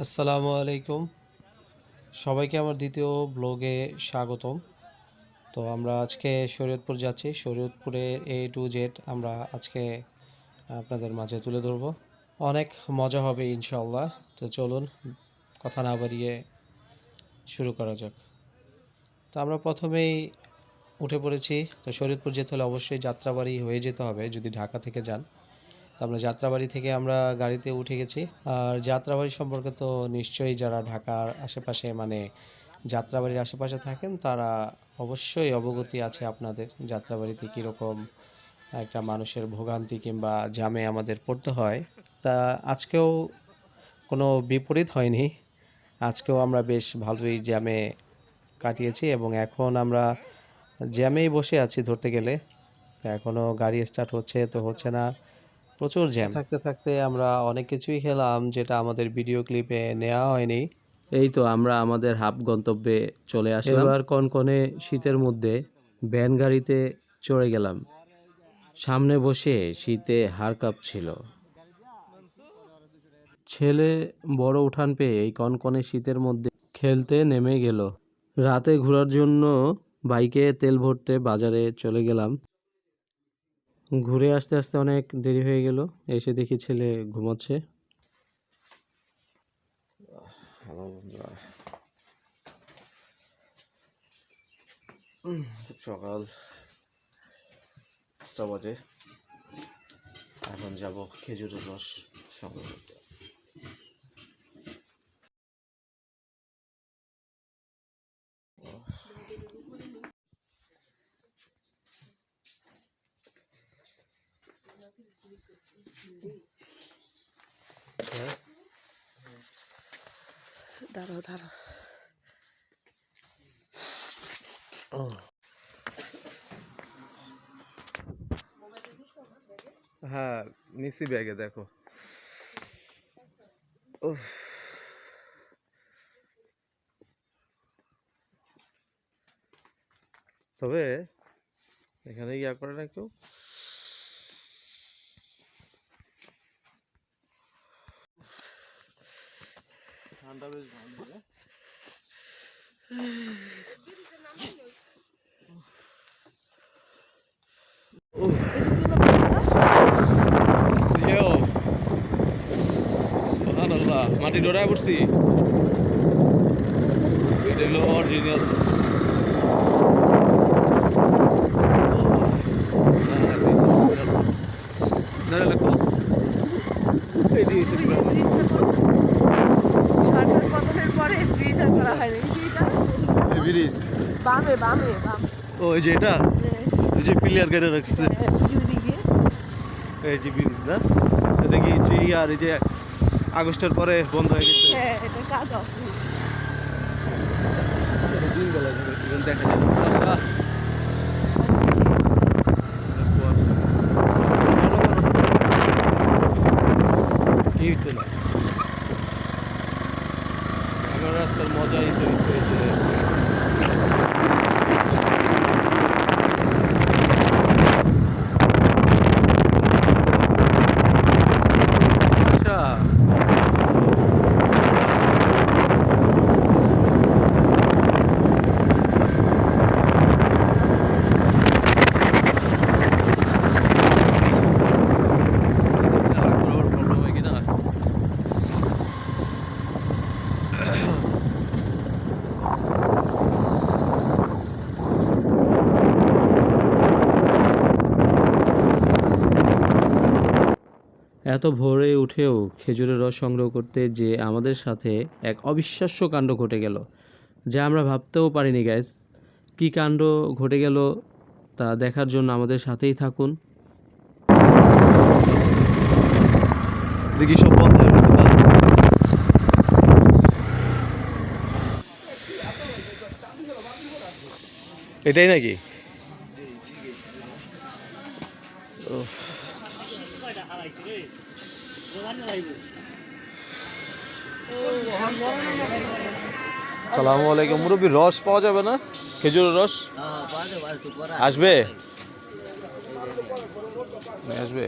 আসসালামু আলাইকুম। সবাইকে আমার দ্বিতীয় ব্লগে স্বাগতম। তো আমরা আজকে শরীয়তপুর যাচ্ছি। শরীয়তপুরের এ টু জেড আমরা আজকে আপনাদের মাঝে তুলে ধরবো। অনেক মজা হবে ইনশাল্লাহ তো চলুন, কথা না বাড়িয়ে শুরু করা যাক। তো আমরা প্রথমেই উঠে পড়েছি। তো শরীয়তপুর যেতে হলে অবশ্যই যাত্রাবাড়ি হয়ে যেতে হবে। যদি ঢাকা থেকে যান। আমরা যাত্রাবাড়ি থেকে আমরা গাড়িতে উঠে গেছি। আর যাত্রাবাড়ি সম্পর্কে তো নিশ্চয়ই যারা ঢাকার আশেপাশে মানে যাত্রাবাড়ির আশেপাশে থাকেন, তারা অবশ্যই অবগতি আছে আপনাদের যাত্রাবাড়িতে কীরকম একটা মানুষের ভোগান্তি কিংবা জামে আমাদের পড়তে হয়। তা আজকেও কোনো বিপরীত হয়নি। আজকেও আমরা বেশ ভালোই জ্যামে কাটিয়েছি এবং এখন আমরা জ্যামেই বসে আছি ধরতে গেলে। এখনও গাড়ি স্টার্ট হচ্ছে তো হচ্ছে না। প্রচুর জ্যাম থাকতে থাকতে আমরা অনেক কিছুই খেলাম যেটা আমাদের ভিডিও ক্লিপে নেওয়া হয়নি। এই তো আমরা আমাদের হাফ গন্তব্যে চলে আসলাম। এবার কনকনে শীতের মধ্যে ভ্যান গাড়িতে চড়ে গেলাম। সামনে বসে শীতে হাড় কাঁপছিল ছেলে বড় উঠান পেয়ে এই কনকনে শীতের মধ্যে খেলতে নেমে গেল। রাতে ঘোরার জন্য বাইকে তেল ভরতে বাজারে চলে গেলাম। ঘুরে আসতে আসতে অনেক দেরি হয়ে গেল। এসে দেখি ছেলে ঘুমাচ্ছে। সকাল পাঁচটা বাজে। এখন যাব খেজুরের রস সংগ্রহ দাঁড়াও দাঁড়াও। হ্যাঁ ব্যাগে দেখো। উফ। তবে এখানে ইয়া করে না কেউ? ঠান্ডা বেশ ভালো মাটি ডোরায় পড়ছি। এটা হলো সরকার পতনের পরে ব্রিজ আর করা হয়নি এই ব্রিজটা ব্রিজ বামে বামে বামে ও এই যে এটা এই যে পিলিয়ার করে রাখছে দিকে এই যে ব্রিজ না এটা কি যে আর এই যে আগস্টের পরে বন্ধ হয়ে গেছে হ্যাঁ এটা কাজ আছে দিনবেলা দেখা যায় কি হচ্ছে না আমার রাস্তার মজাই তো হয়েছে আচ্ছা এত ভোরে উঠেও খেজুরের রস সংগ্রহ করতে যে আমাদের সাথে এক অবিশ্বাস্য কাণ্ড ঘটে গেল যা আমরা ভাবতেও পারিনি গ্যাস কী কাণ্ড ঘটে গেল তা দেখার জন্য আমাদের সাথেই থাকুন। দেখি সব বন্ধ। এটাই নাকি? সালামু আলাইকুম মুরব্বী রস পাওয়া যাবে না? খেজুরের রস? আসবে? আসবে?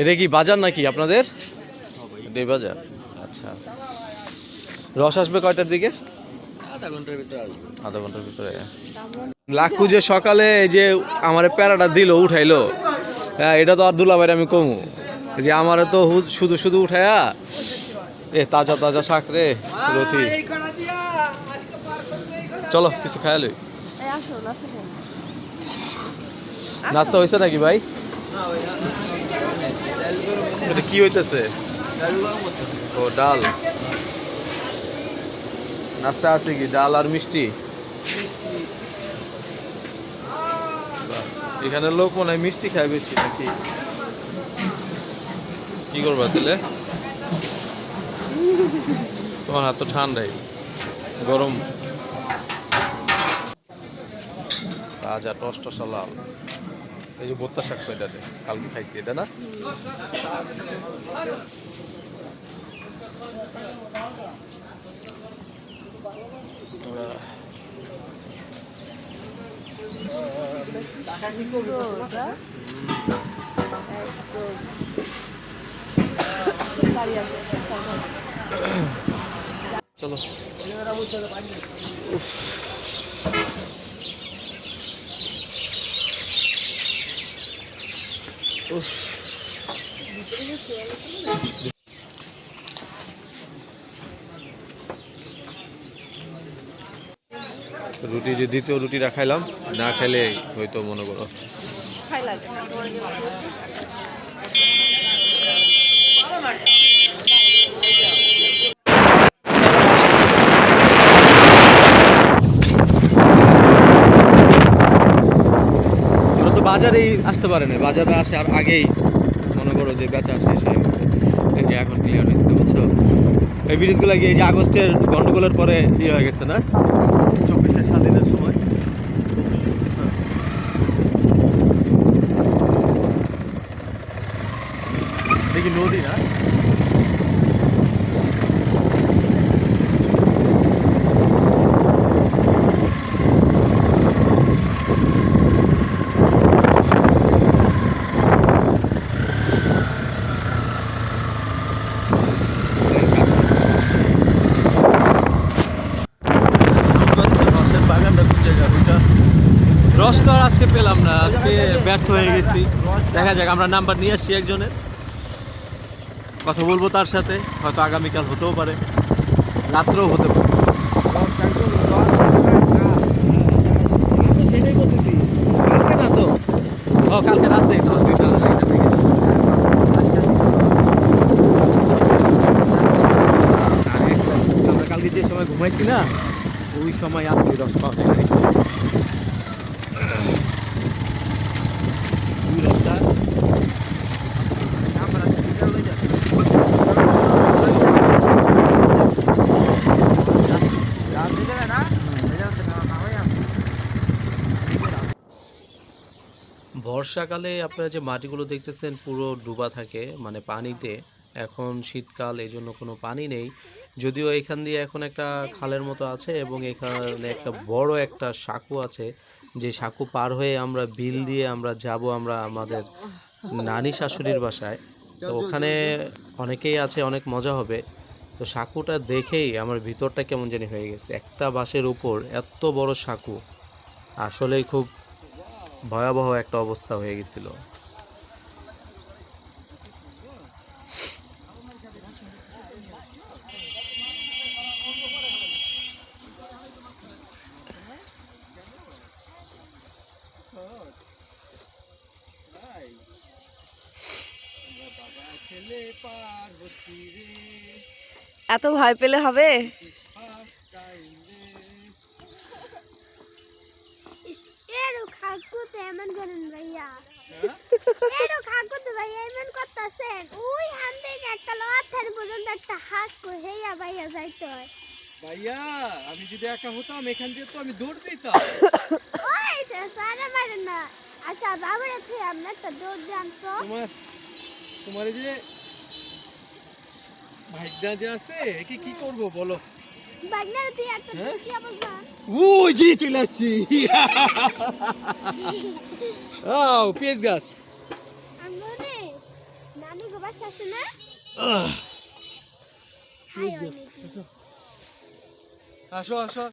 এটা কি বাজার নাকি আপনাদের? এটাই বাজার। আচ্ছা। রস আসবে কয়টার দিকে? আধা ঘণ্টার ভিতরে আধা ঘণ্টার ভিতরে। লাক্কু যে সকালে যে আমার প্যারাটা দিল উঠাইলো হ্যাঁ এটা তো আর দুলাভাইয়ের আমি কমু। যে আমারে তো হু- শুধু শুধু উঠায়া এ তাজা তাজা শাক রে রথি চলো কিছু খায়ালি নাস্তা হয়েছে নাকি ভাই? এটা কি হইতেছে। ও ডাল। নাস্তা আছে কি? ডাল আর মিষ্টি? এখানে লোক মনে হয় মিষ্টি খায় বেশি নাকি? কি করবা তাহলে? তোমার হাত তো ঠান্ডাই, গরম। তাজা টস টসা লাল এই যে বোত্তা শাক তো কালকে খাইছি, এটা না? ওটা একদম গাড়ি আছে চলো রুটি যে দ্বিতীয় রুটিটা খাইলাম না খাইলে হয়তো মনে করো। বাজারেই আসতে পারে না বাজারে আসে আর আগেই মনে করো যে বেচা শেষ হয়ে গেছে। এই যে এখন ক্লিয়ার হয়েছে বুঝছ? এই ব্রিজগুলো গিয়ে এই যে আগস্টের গন্ডগোলের পরে ইয়ে হয়ে গেছে না? দেখি নদী না রস তো আর আজকে পেলাম না আজকে ব্যর্থ হয়ে গেছি দেখা যাক আমরা নাম্বার নিয়ে আসছি একজনের কথা বলব তার সাথে হয়তো আগামীকাল হতেও পারে। রাত্রেও হতে পারে। সেটাই বলতেছি কালকে না তো? রাত্রে তো আর একটা, আমরা কালকে যে সময় ঘুমাইছি না ওই সময় আর দুই রস পাওয়া যায় নাই। দুই রসটা বর্ষাকালে আপনারা যে মাটিগুলো দেখতেছেন পুরো ডুবা থাকে মানে পানিতে। এখন শীতকাল এই জন্য কোনো পানি নেই। যদিও এখান দিয়ে এখন একটা খালের মতো আছে এবং এখানে একটা বড় একটা সাঁকু আছে। যে সাঁকু পার হয়ে আমরা বিল দিয়ে আমরা যাব আমরা আমাদের নানি শাশুড়ির বাসায়। তো ওখানে অনেকেই আছে, অনেক মজা হবে। তো সাঁকুটা দেখেই আমার ভিতরটা কেমন জানি হয়ে গেছে। একটা বাঁশের উপর এত বড় সাঁকু। আসলেই খুব ভয়াবহ একটা অবস্থা হয়ে গেছিল। এত ভয় পেলে হবে? এমন করেন ভাইয়া। এরও খাকুতে ভাইয়া এমন করতেছেন। ওই হান থেকে একটা লথার পর্যন্ত একটা হাত হেয়া ভাইয়া যাইতে হয়। ভাইয়া আমি যদি একা হতাম এখান দিয়ে তো আমি দৌড় দিতাম। ওই সারা মারেন না। আচ্ছা বাবার আছে আমরা একটা দৌড় জানতো তোমার তোমার যে ভাইদা যে আছে একে কি করব বলো? ওই যে চলে আসছি। আও পেঁয়াজ গাছ। আসো আসো।